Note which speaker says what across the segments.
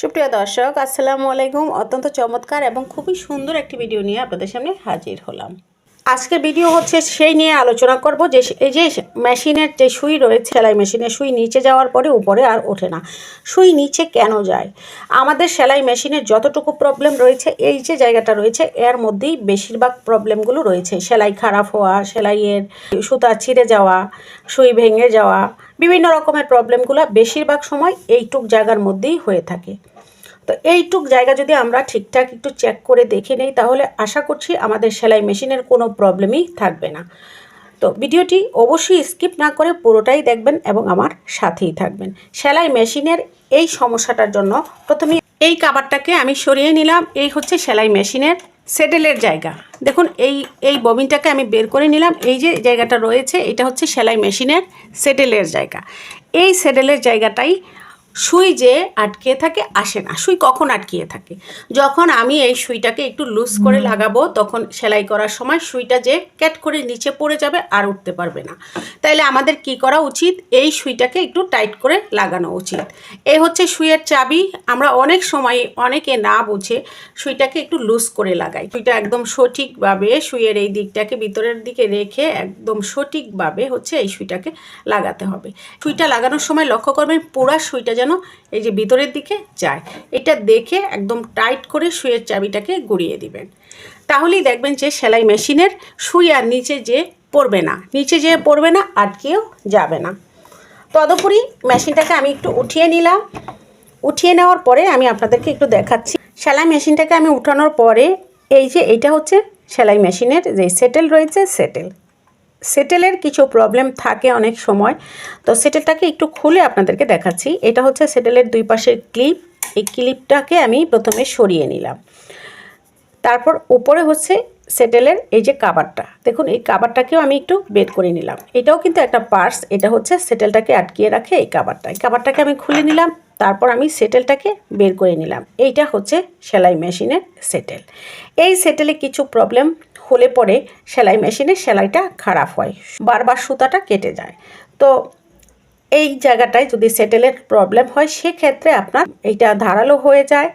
Speaker 1: সুপ্রিয় দর্শক, আসসালামু আলাইকুম। অত্যন্ত চমৎকার এবং খুবই সুন্দর একটি ভিডিও নিয়ে আপনাদের সামনে হাজির হলাম। আজকের ভিডিও হচ্ছে সেই নিয়ে আলোচনা করব যে এই যে মেশিনের যে সুই রয়েছে, সেলাই মেশিনের সুই নিচে যাওয়ার পরে উপরে আর ওঠে না। সুই নিচে কেন যায়? আমাদের সেলাই মেশিনের যতটুকু প্রবলেম রয়েছে, এই যে জায়গাটা রয়েছে, এর মধ্যেই বেশিরভাগ প্রবলেমগুলো রয়েছে। সেলাই খারাপ হওয়া, সেলাইয়ের সুতা ছিঁড়ে যাওয়া, সুই ভেঙে যাওয়া, বিভিন্ন রকমের প্রবলেমগুলো বেশিরভাগ সময় এইটুক জায়গার মধ্যেই হয়ে থাকে। তো এইটুক জায়গা যদি আমরা ঠিকঠাক একটু চেক করে দেখে নেই, তাহলে আশা করছি আমাদের সেলাই মেশিনের কোনো প্রবলেমই থাকবে না। তো ভিডিওটি অবশ্যই স্কিপ না করে পুরোটাই দেখবেন এবং আমার সাথেই থাকবেন। সেলাই মেশিনের এই সমস্যাটার জন্য প্রথমে এই কাবারটাকে আমি সরিয়ে নিলাম। এই হচ্ছে সেলাই মেশিনের সেটেলের জায়গা। দেখুন, এই এই ববিনটাকে আমি বের করে নিলাম। এই যে জায়গাটা রয়েছে, এটা হচ্ছে সেলাই মেশিনের সেটেলের জায়গা। এই সেটেলের জায়গাটাই সুই যে আটকে থাকে আসে না। সুই কখন আটকিয়ে থাকে? যখন আমি এই সুইটাকে একটু লুজ করে লাগাবো তখন সেলাই করার সময় সুইটা যে ক্যাট করে নিচে পড়ে যাবে আর উঠতে পারবে না। তাইলে আমাদের কি করা উচিত? এই সুইটাকে একটু টাইট করে লাগানো উচিত। এই হচ্ছে সুইয়ের চাবি। আমরা অনেক সময় অনেকে না বুঝে সুইটাকে একটু লুজ করে লাগাই। সুইটা একদম সঠিকভাবে সুইয়ের এই দিকটাকে ভিতরের দিকে রেখে একদম সঠিকভাবে হচ্ছে এই সুইটাকে লাগাতে হবে। সুইটা লাগানোর সময় লক্ষ্য করবেন পুরা সুইটা যেন এই যে ভিতরের দিকে যায়। এটা দেখে একদম টাইট করে সুইয়ের চাবিটাকে গড়িয়ে দিবেন। তাহলেই দেখবেন যে সেলাই মেশিনের সুই আর নিচে যে পড়বে না। নিচে যে পড়বে না আটকেও যাবে না। তদুপরি মেশিনটাকে আমি একটু উঠিয়ে নিলাম। উঠিয়ে নেওয়ার পরে আমি আপনাদেরকে একটু দেখাচ্ছি। সেলাই মেশিনটাকে আমি উঠানোর পরে এই যে এইটা হচ্ছে সেলাই মেশিনের যে সেটেল রয়েছে সেটেল সেটেলের কিছু প্রবলেম থাকে অনেক সময়। তো সেটেলটাকে একটু খুলে আপনাদেরকে দেখাচ্ছি। এটা হচ্ছে সেটেলের দুই পাশের ক্লিপ এই ক্লিপটাকে আমি প্রথমে সরিয়ে নিলাম। তারপর উপরে হচ্ছে সেটেলের এই যে কাবারটা দেখুন, এই কাবারটাকেও আমি একটু বের করে নিলাম। এটাও কিন্তু একটা পার্স এটা হচ্ছে সেটেলটাকে আটকিয়ে রাখে এই কাবারটা এই কাবারটাকে আমি খুলে নিলাম। তারপর আমি সেটেলটাকে বের করে নিলাম। এইটা হচ্ছে সেলাই মেশিনের সেটেল। এই সেটেলে কিছু প্রবলেম হলে পরে সেলাই মেশিনে সেলাইটা খারাপ হয়, বারবার সুতাটা কেটে যায়। তো এই জায়গাটায় যদি সেটেলের প্রবলেম হয়, সেক্ষেত্রে আপনার এইটা ধারালো হয়ে যায়।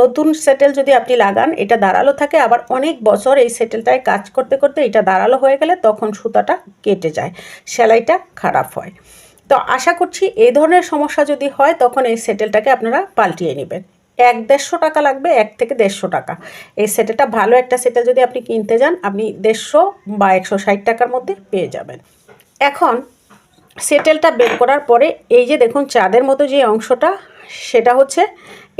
Speaker 1: নতুন সেটেল যদি আপনি লাগান, এটা ধারালো থাকে, আবার অনেক বছর এই সেটেলটায় কাজ করতে করতে এটা ধারালো হয়ে গেলে তখন সুতাটা কেটে যায়, সেলাইটা খারাপ হয়। তো আশা করছি এই ধরনের সমস্যা যদি হয়, তখন এই সেটেলটাকে আপনারা পাল্টিয়ে নেবেন। এক দেড়শো টাকা লাগবে, এক থেকে দেড়শো টাকা। এই সেটেটা ভালো একটা সেটা যদি আপনি কিনতে যান, আপনি দেড়শো বা একশো ষাট টাকার মধ্যে পেয়ে যাবেন। এখন সেটেলটা বের করার পরে এই যে দেখুন চাঁদের মতো যে অংশটা, সেটা হচ্ছে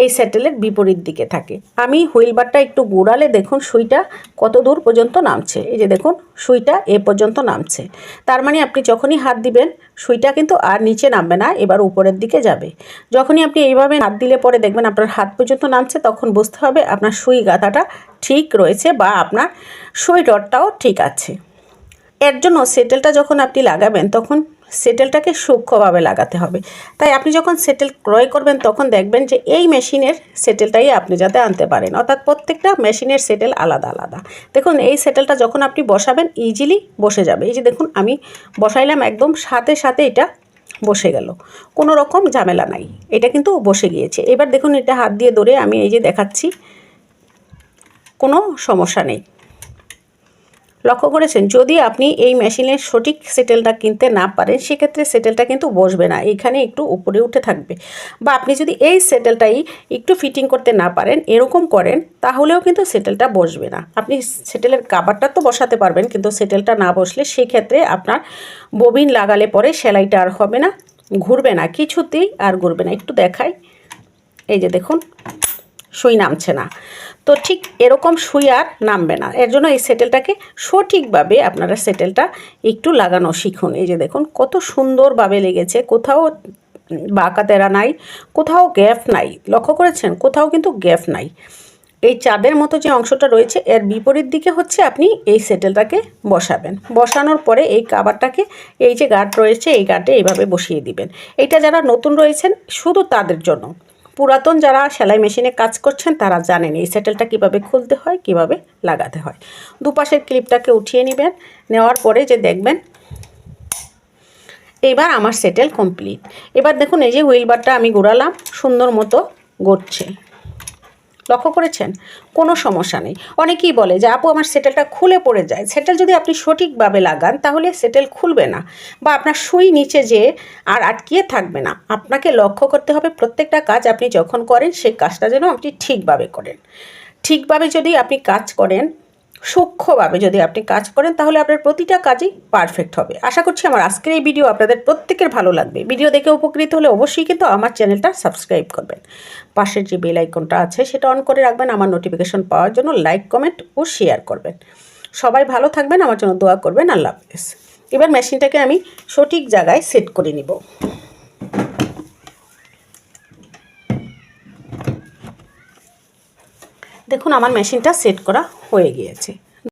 Speaker 1: এই সেটেলের বিপরীত দিকে থাকে। আমি হুইলবারটা একটু গুড়ালে দেখুন সুইটা কত দূর পর্যন্ত নামছে। এই যে দেখুন সুইটা এ পর্যন্ত নামছে। তার মানে আপনি যখনই হাত দিবেন, সুইটা কিন্তু আর নিচে নামবে না, এবার উপরের দিকে যাবে। যখনই আপনি এইভাবে হাত দিলে পরে দেখবেন আপনার হাত পর্যন্ত নামছে, তখন বুঝতে হবে আপনার সুই গাঁথাটা ঠিক রয়েছে বা আপনার সুই রডটাও ঠিক আছে। এর জন্য সেটেলটা যখন আপনি লাগাবেন, তখন সেটেলটাকে সূক্ষ্মভাবে লাগাতে হবে। তাই আপনি যখন সেটেল ক্রয় করবেন, তখন দেখবেন যে এই মেশিনের সেটেলটাই আপনি যাতে আনতে পারেন। অর্থাৎ প্রত্যেকটা মেশিনের সেটেল আলাদা আলাদা। দেখুন, এই সেটেলটা যখন আপনি বসাবেন ইজিলি বসে যাবে। এই যে দেখুন, আমি বসাইলাম একদম সাথে সাথে এটা বসে গেল। কোনো রকম ঝামেলা নাই। এটা কিন্তু বসে গিয়েছে। এবার দেখুন, এটা হাত দিয়ে ধরে আমি এই যে দেখাচ্ছি, কোনো সমস্যা নেই। লক্ষ্য করেছেন, যদি আপনি এই মেশিনের সঠিক সেটেলটা কিনতে না পারেন, সেক্ষেত্রে সেটেলটা কিন্তু বসবে না এইখানে একটু উপরে উঠে থাকবে। বা আপনি যদি এই সেটেলটাই একটু ফিটিং করতে না পারেন, এরকম করেন, তাহলেও কিন্তু সেটেলটা বসবে না। আপনি সেটেলের কাবারটা তো বসাতে পারবেন, কিন্তু সেটেলটা না বসলে সেক্ষেত্রে আপনার ববিন লাগালে পরে সেলাইটা আর হবে না, ঘুরবে না, কিছুতেই আর ঘুরবে না। একটু দেখাই, এই যে দেখুন। সুই নামছে না। তো ঠিক এরকম সুই আর নামবে না। এর জন্য এই সেটেলটাকে সঠিকভাবে আপনারা সেটেলটা একটু লাগানো শিখুন। এই যে দেখুন, কত সুন্দরভাবে লেগেছে। কোথাও বাঁকা তেরা নাই, কোথাও গ্যাপ নাই। লক্ষ্য করেছেন? কোথাও কিন্তু গ্যাপ নাই। এই চাঁদের মতো যে অংশটা রয়েছে, এর বিপরীত দিকে হচ্ছে আপনি এই সেটেলটাকে বসাবেন। বসানোর পরে এই কাবারটাকে এই যে গার্ড রয়েছে, এই গার্ডে এইভাবে বসিয়ে দিবেন। এটা যারা নতুন রয়েছেন, শুধু তাদের জন্য। পুরাতন যারা সেলাই মেশিনে কাজ করছেন তারা জানেন এই সেটেলটা কীভাবে খুলতে হয়, কীভাবে লাগাতে হয়। দুপাশের ক্লিপটাকে উঠিয়ে নেবেন, নেওয়ার পরে যে দেখবেন, এবার আমার সেটেল কমপ্লিট এবার দেখুন, এই যে হুইল বারটা আমি ঘোরালাম সুন্দর মতো গড়ছে। লক্ষ্য করেছেন? কোনো সমস্যা নেই। অনেকেই বলে যে, আপু, আমার সেটেলটা খুলে পড়ে যায়। সেটেল যদি আপনি সঠিকভাবে লাগান, তাহলে সেটেল খুলবে না বা আপনার সুই নিচে যে আর আটকিয়ে থাকবে না। আপনাকে লক্ষ্য করতে হবে প্রত্যেকটা কাজ আপনি যখন করেন, সেই কাজটা যেন আপনি ঠিকভাবে করেন। ঠিকভাবে যদি আপনি কাজ করেন সূক্ষ্মভাবে যদি আপনি কাজ করেন, তাহলে আপনার প্রতিটা কাজই পারফেক্ট হবে। আশা করছি আমার আজকের এই ভিডিও আপনাদের প্রত্যেকের ভালো লাগবে। ভিডিও দেখে উপকৃত হলে অবশ্যই কিন্তু আমার চ্যানেলটা সাবস্ক্রাইব করবেন। পাশের যে বেল আইকনটা আছে, সেটা অন করে রাখবেন। আমার নোটিফিকেশন পাওয়ার জন্য লাইক কমেন্ট ও শেয়ার করবেন। সবাই ভালো থাকবেন, আমার জন্য দোয়া করবেন। আল্লাহ হাফেজ। এবার মেশিনটাকে আমি সঠিক জায়গায় সেট করে নিব। দেখুন আমার মেশিনটা সেট করা হয়ে গিয়েছে।